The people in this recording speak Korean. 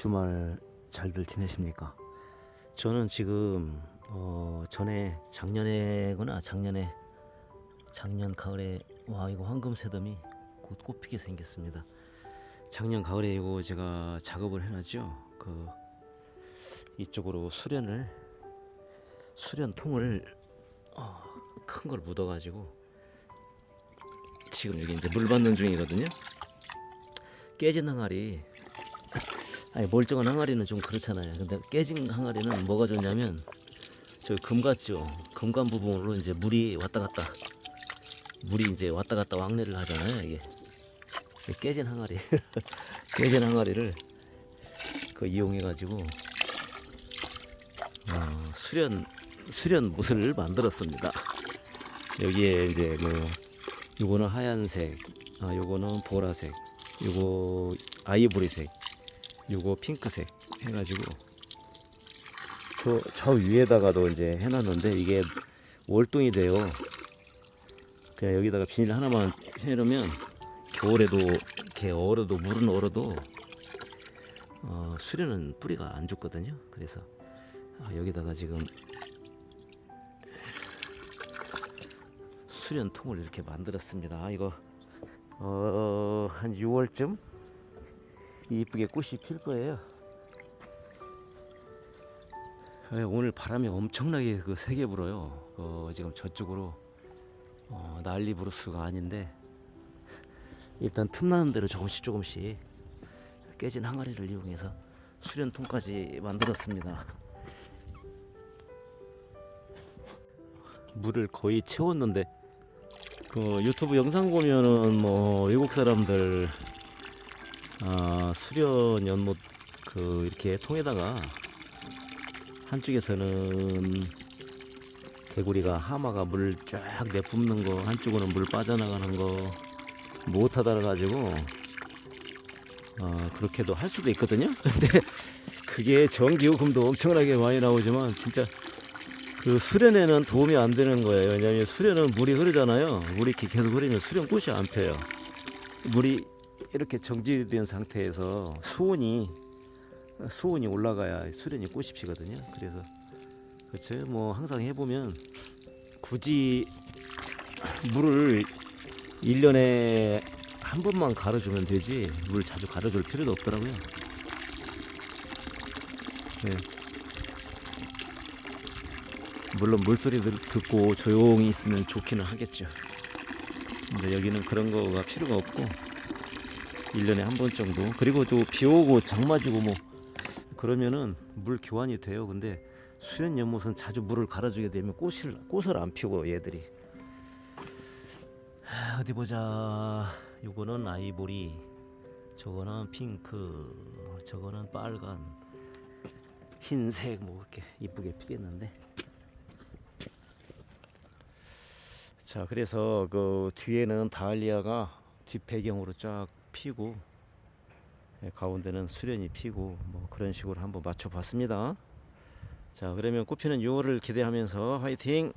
주말 잘들 지내십니까? 저는 지금 어 전에 작년에구나 작년에 작년 가을에 와 이거 황금 새덤이 곧 꽃피게 생겼습니다. 작년 가을에 이거 제가 작업을 해놨죠. 그 이쪽으로 수련을 수련통을 어, 큰걸 묻어가지고 지금 여기 이제 물 받는 중이거든요. 깨진 항아리 아니 멀쩡한 항아리는 좀 그렇잖아요. 근데 깨진 항아리는 뭐가 좋냐면 저 금 같죠. 금간 부분으로 이제 물이 왔다 갔다 물이 이제 왔다 갔다 왕래를 하잖아요. 이게 깨진 항아리 깨진 항아리를 그 이용해 가지고 어, 수련 수련 못을 만들었습니다. 여기에 이제 뭐 요거는 하얀색, 아 요거는 보라색, 요거 아이보리색, 요거 핑크색 해가지고 저, 저 위에다가도 이제 해놨는데 이게 월동이 돼요. 그냥 여기다가 비닐 하나만 해놓으면 겨울에도 이렇게 얼어도 물은 얼어도 어, 수련은 뿌리가 안 죽거든요. 그래서 아, 여기다가 지금 수련통을 이렇게 만들었습니다. 아, 이거 어, 한 6월쯤 이쁘게 꽃이 필 거예요. 예, 오늘 바람이 엄청나게 그 세게 불어요. 어, 지금 저쪽으로 어, 난리 브루스가 아닌데 일단 틈나는 대로 조금씩 조금씩 깨진 항아리를 이용해서 수련통까지 만들었습니다. 물을 거의 채웠는데 그 유튜브 영상 보면은 뭐 외국 사람들 아, 수련 연못 그 이렇게 통에다가 한쪽에서는 개구리가 하마가 물 쫙 내뿜는 거 한쪽으로는 물 빠져나가는 거 못하다 가지고 어, 그렇게도 할 수도 있거든요. 근데 그게 전기요금도 엄청나게 많이 나오지만 진짜 그 수련에는 도움이 안 되는 거예요. 왜냐하면 수련은 물이 흐르잖아요. 물이 계속 흐르면 수련 꽃이 안 펴요. 물이 이렇게 정지된 상태에서 수온이 수온이 올라가야 수련이 꽃이 피거든요. 그래서 그렇죠. 뭐 항상 해보면 굳이 물을 1년에 한 번만 갈아주면 되지 물 자주 갈아줄 필요도 없더라고요. 네. 물론 물소리를 듣고 조용히 있으면 좋기는 하겠죠. 근데 여기는 그런 거가 필요가 없고 1년에 한 번 정도 그리고 또 비 오고 장 맞고 뭐 그러면은 물 교환이 돼요. 근데 수련 연못은 자주 물을 갈아주게 되면 꽃을 꽃을 안 피고 얘들이 하, 어디 보자. 요거는 아이보리, 저거는 핑크, 저거는 빨간, 흰색 뭐 이렇게 이쁘게 피겠는데. 자, 그래서 그 뒤에는 다알리아가 뒷 배경으로 쫙 피고 예, 가운데는 수련이 피고 뭐 그런 식으로 한번 맞춰봤습니다. 자, 그러면 꽃피는 6월을 기대하면서 화이팅!